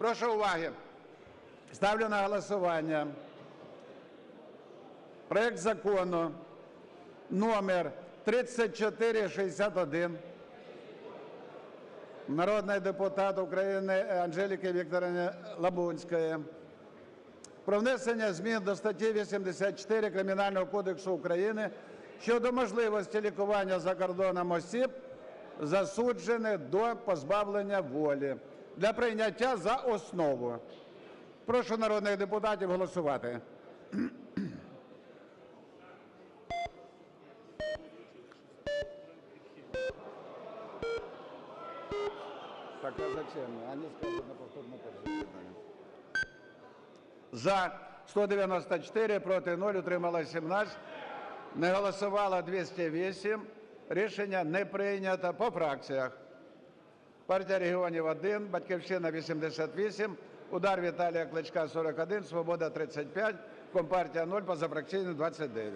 Прошу уваги. Ставлю на голосування проект закону номер 3461 народний депутат України Анжеліки Вікторівни Лабунської про внесення змін до статті 84 Кримінального кодексу України щодо можливості лікування за кордоном осіб, засуджених до позбавлення волі для прийняття за основу. Прошу народних депутатів голосувати. За 194, проти 0, утрималось 17. Не голосувало 208. Рішення не прийнято. По фракціях. Партія регіонів 1, Батьківщина 88, Удар Віталія Кличка 41, Свобода 35, Компартія 0, позафракційний 29.